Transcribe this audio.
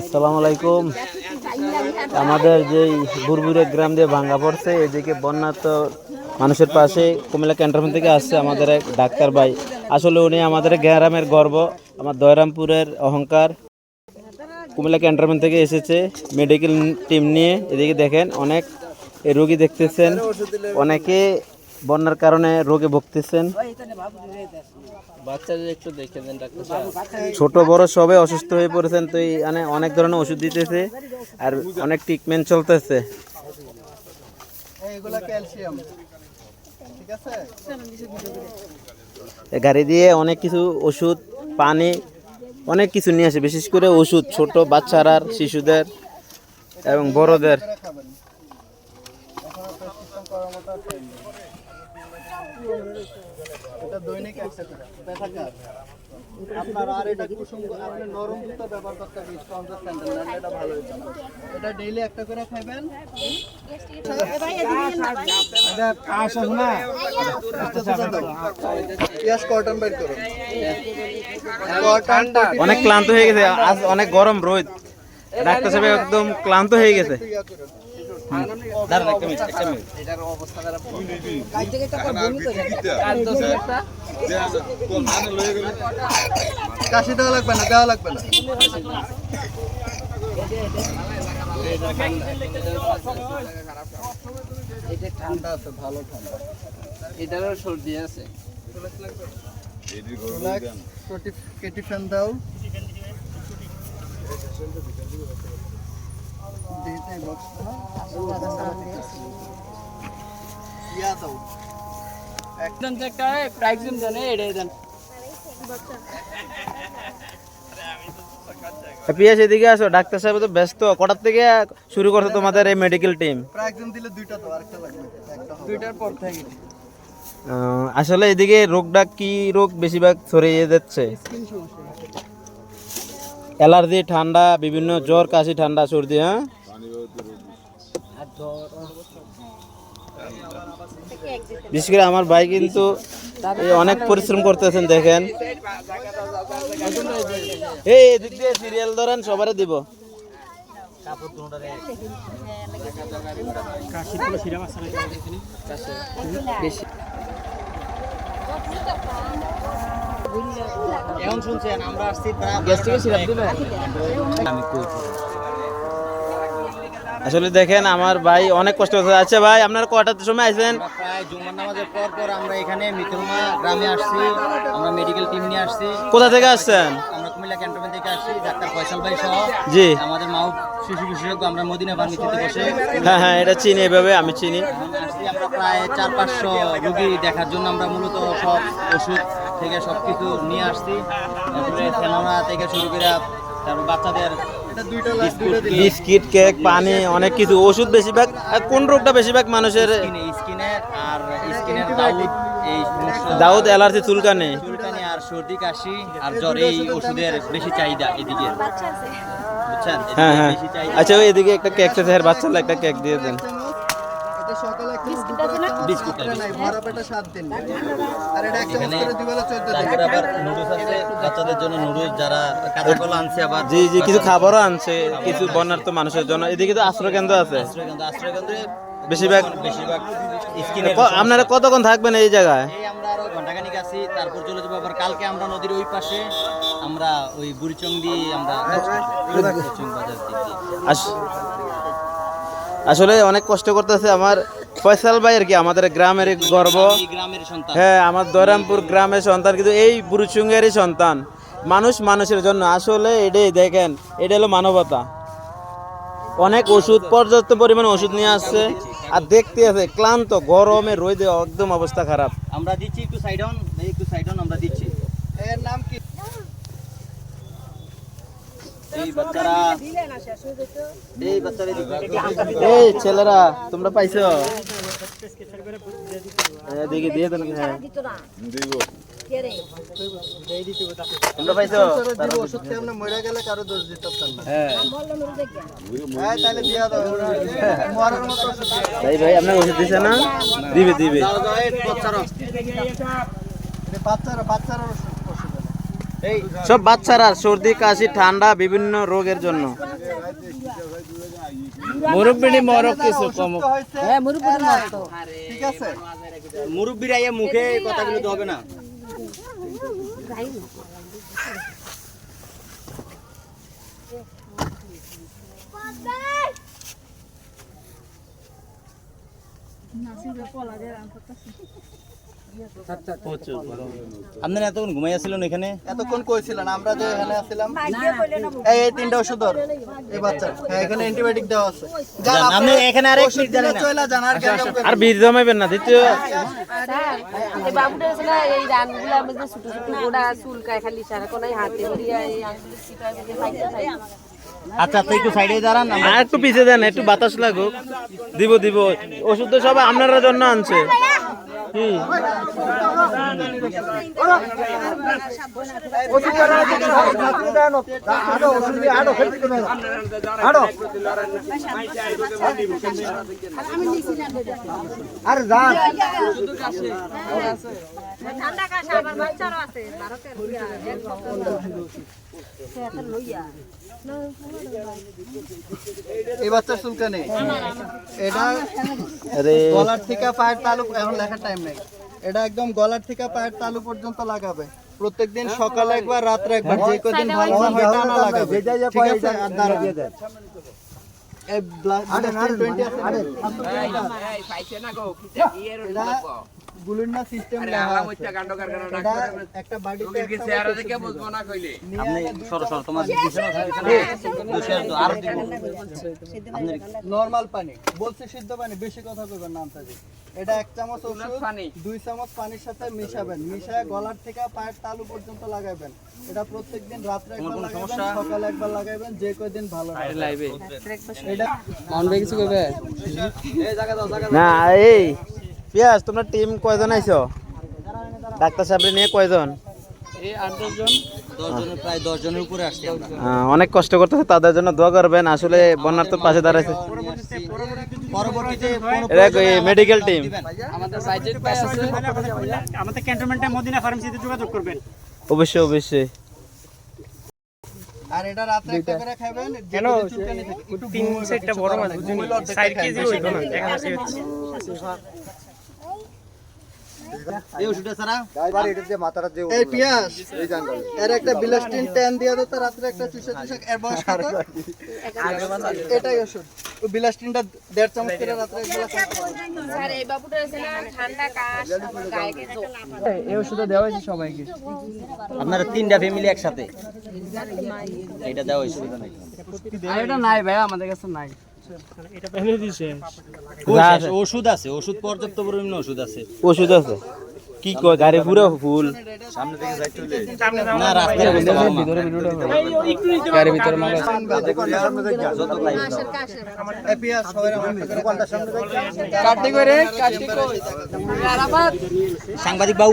আসসালামু আলাইকুম। আমাদের যেই বুরবুরে গ্রাম দিয়ে ভাঙ্গা পড়ছে, এদিকে বন্যা তো মানুষের পাশে কুমিল্লা ক্যান্টনমেন্ট থেকে আসছে আমাদের এক ডাক্তার ভাই। আসলে উনি আমাদের গ্রামের গর্ব, আমার দয়রামপুরের অহংকার। কুমিল্লা ক্যান্টনমেন্ট থেকে এসেছে, মেডিকেল টিম নিয়ে। এদিকে দেখেন, অনেক রোগী দেখতেছেন। অনেকে বন্যার কারণে রোগে ভুগতেছেন। ছোট, বড় সবাই অসুস্থ হয়ে পড়েছেন, তো অনেক ধরনের ওষুধ দিতেছে আর অনেক ট্রিটমেন্ট চলতেছে। ক্যালসিয়াম গাড়ি দিয়ে অনেক কিছু ওষুধ, পানি, অনেক কিছু নিয়ে আসে, বিশেষ করে ওষুধ, ছোট বাচ্চারার শিশুদের এবং বড়দের। এটা দৈনিক আপনার আর এটা কুসুম, আপনি নরম জুতা ব্যবহার করতে হবে স্পঞ্জের স্যান্ডেল, না এটা ভালো না। এটা ডেইলি একটা করে খাবেন কটন বের করুন। অনেক ক্লান্ত হয়ে গেছে, আজ অনেক গরম রোদ। ডাক্তার সাহেব একদম ক্লান্ত হয়ে গেছে। করুন দাঁড়ান একটা মিনিট একটা মিনিট এটার অবস্থা কাশি দেওয়া লাগবে না দেওয়া লাগবে না। এটা ঠান্ডা আছে ভালো ঠান্ডা। এটারও সর্দি আছে। কেটি ফ্যান দাও। পিয়াস এদিকে আসো। ডাক্তার সাহেব তো ব্যস্ত। কটার থেকে শুরু করছে তোমাদের এই মেডিকেল টিম দিলে দুইটা তো আরেকটা লাগবে দুইটার পর থেকে। আসলে এদিকে রোগটা কি রোগ বেশিরভাগ ছড়িয়ে যাচ্ছে? অ্যালার্জি ঠান্ডা বিভিন্ন জ্বর কাশি ঠান্ডা সর্দি হ্যাঁ? বিশেষ করে আমার ভাই কিন্তু এই অনেক পরিশ্রম করতেছেন দেখেন। এই এদিক দিয়ে সিরিয়াল ধরেন সবারে দিব। এখন শুনছেন আমরা আসছি দিবে আসলে দেখেন আমার ভাই অনেক কষ্ট করতে আচ্ছা ভাই আপনার কটার সময় আছেন প্রায় জুমার নামাজের পর পর আমরা এখানে মিত্রমা গ্রামে আসছি। আমরা মেডিকেল টিম নিয়ে আসছি। কোথা থেকে আসছেন? আমরা কুমিল্লা ক্যান্টনমেন্ট থেকে আসছি ডাক্তার ফয়সাল ভাই সহ। জি। আমাদের শিশু বিশেষজ্ঞ আমরা মদিনা ফার্মেসিতে বসে। হ্যাঁ হ্যাঁ এটা চিনি এভাবে আমি চিনি। এখন আসছি আমরা প্রায় চার পাঁচশো রুগী দেখার জন্য আমরা মূলত সব ওষুধ থেকে সব কিছু নিয়ে আসছি। তারপরে ফেনোনা থেকে শুরু করে তারপর বাচ্চাদের বিস্কিট কেক পানি অনেক কিছু ওষুধ বেশিরভাগ। আর কোন রোগটা বেশিরভাগ মানুষের? স্কিনের আর স্কিনের দাউদ এই দাউদ অ্যালার্জি চুলকানি। চুলকানি আর সর্দি কাশি আর জ্বর এই ওষুধের বেশি চাহিদা এদিকে। হ্যাঁ হ্যাঁ। আচ্ছা ওই এদিকে একটা কেক চাইছে বাচ্চা একটা কেক দিয়ে দেন। এটা সকালে একটা বিস্কুট আছে নাই ভরা পেটে 7 দিন। আর এটা একটা করে দিবেলা 14 দিন। বাচ্চাদের জন্য নুডলস যারা কাঁচা কলা আনছে আবার জি জি কিছু খাবারও আনছে। কিছু বন্যার্থ মানুষের জন্য। এদিকে তো আশ্রয় কেন্দ্র আছে। আশ্রয়কেন্দ্র আশ্রয়কেন্দ্রে বেশিরভাগ বেশিরভাগ আপনারা কতক্ষণ থাকবেন এই জায়গায়? আমরা আরও ঘন্টাখানিক আছি তারপর চলে যাব আবার কালকে আমরা নদীর ওই পাশে। আমরা ওই বুড়িচং দিয়ে আমরা আসলে অনেক কষ্ট করতেছে আমার ফয়সাল ভাই আর কি আমাদের গ্রামের গর্ব। এই গ্রামের সন্তান। হ্যাঁ আমার দয়রামপুর গ্রামের সন্তান কিন্তু এই বুরুচুঙ্গেরই সন্তান। মানুষ মানুষের জন্য। আসলে এটাই দেখেন এটা হলো মানবতা। অনেক ওষুধ পর্যাপ্ত পরিমাণে ওষুধ নিয়ে আসছে। আর দেখতে আছে ক্লান্ত গরমে রোদে একদম অবস্থা খারাপ। আমরা দিচ্ছি একটু সাইড অন একটু সাইড অন আমরা দিচ্ছি। এর নাম কি? এই বাচ্চারা এই বাচ্চারা এদিকে এই ছেলেরা তোমরা পাইছো? হ্যাঁ, দেখি দিয়ে দেন হ্যাঁ। তোমরা পাইছো? ওষুধ খেয়ে আমরা মরে গেলে কারও দোষ দিতে না। হ্যাঁ। হ্যাঁ তাহলে দিয়া দাও। মরার মতো ভাই ভাই আপনার ওষুধ দিছে না? দিবে দিবে। এটা বাচ্চারা বাচ্চারা ওষুধ। সব বাচ্চারা সর্দি কাশি ঠান্ডা বিভিন্ন রোগের জন্য। মুরব্বিনী মরক কিছু কম। হ্যাঁ মতো ঠিক আছে। মুরব্বীরা ইয়ে মুখে এই কথাগুলো তো হবে না। আপনারা এতক্ষণ ঘুমাই আসছিলেন এখানে? এতক্ষণ কইছিলেন আমরা যে এখানে আসছিলাম এই এই তিনটা ওষুধ ধর। এই বাচ্চা হ্যাঁ এখানে অ্যান্টিবায়োটিক দেওয়া আছে। আপনি এখানে মিনিট জানেন চলে যান আর আর বীর জমাইবেন না দ্বিতীয়? এই বাবুটা ছিল এই রানগুলা মধ্যে ছোট ছোট গোড়া চুলকায় খালি সারাক্ষণ এই হাতে ধরিয়া এই পাইতে আচ্ছা আপনি একটু সাইডে দাঁড়ান আর একটু পিছিয়ে দেন, একটু বাতাস লাগুক। দিব দিব। ওষুধ তো সব আপনারা জন্য আনছে। কি ঠান্ডা কাশা আমার বাচ্চারও আছে ভারতের লইয়া এক সপ্তাহ লইয়া এই চুলকানি এটা আরে। গলার থেকে পায়ের তালু এখন লেখার টাইম নেই। এটা একদম গলার থেকে পায়ের তালু পর্যন্ত লাগাবে। প্রত্যেকদিন সকালে একবার রাত্রে একবার যে কদিন ভালো না হয় টানা লাগাবে। ঠিক আছে? আর দেন এই ব্লাড 20 আছে। গো কি সিস্টেম লেখা আছে। এটা একটা বাড়িতে একটা আপনি সরো সরো তোমার বিছানা থাকে এখানে। দুশো আর দিব নরমাল পানি বলছে সিদ্ধ পানি বেশি কথা কইবেন না আমতাজি এটা এক চামচ ওষুধ দুই চামচ পানির সাথে মিশাবেন। মিশায় গলার থেকে পায়ের তালু পর্যন্ত লাগাবেন এটা প্রত্যেকদিন রাত্রে একবার লাগাবেন সকালে একবার লাগাবেন যে কয়দিন ভালো হয়। লাইবে। এটা মান ভাই কিছু কইবে না এই পিয়াস তোমরা টিম কয়জন আইছো? ডাক্তার সাহেব নিয়ে কয়জন? অনেক কষ্ট করতেছে তাদের জন্য দোয়া করবেন। আসলে বন্যার তো পাশে দাঁড়াইছে। মেডিকেল টিম আমাদের বাজেট পাই আছে আমাদের ক্যান্টনমেন্টে মদিনা ফার্মেসিতে যোগাযোগ করবেন। অবশ্যই অবশ্যই। আর এটা রাত্রে একটা করে খাবেন কেন? তিন সেটটা বড় মাছ বুঝুন কেজি হইতো না এই ওষুধটা ছাড়া? এই পিয়াস এর একটা বিলাস্টিন ট্যান দিয়ে দাও তো রাত্রে একটা চুষে চুষে এর বয়স কত? এটাই ওষুধ। ওই বিলাস্টিনটা দেড় চামচ করে একবেলা খাইতে স্যার এই বাবুটা ছিল ঠান্ডা কাশ আমার গায়ে এই ওষুধটা দেওয়া হয়েছে সবাইকে? আপনারা তিনটা ফ্যামিলি একসাথে? এটা দেওয়া হয়েছে। এটা নাই ভাই আমাদের কাছে নাই। এটা ফ্যামিলি দিছে আছে। ওষুধ আছে ওষুধ পর্যাপ্ত পরিমাণে ওষুধ আছে। ওষুধ আছে। কি কয় গাড়ি পুরো ফুল? না রাস্তায় বলতে পারব না। গাড়ির ভিতরে মাল আছে। যত লাইট এই সবাই আমার একটা করে কাটি কই? সাংবাদিক বাবু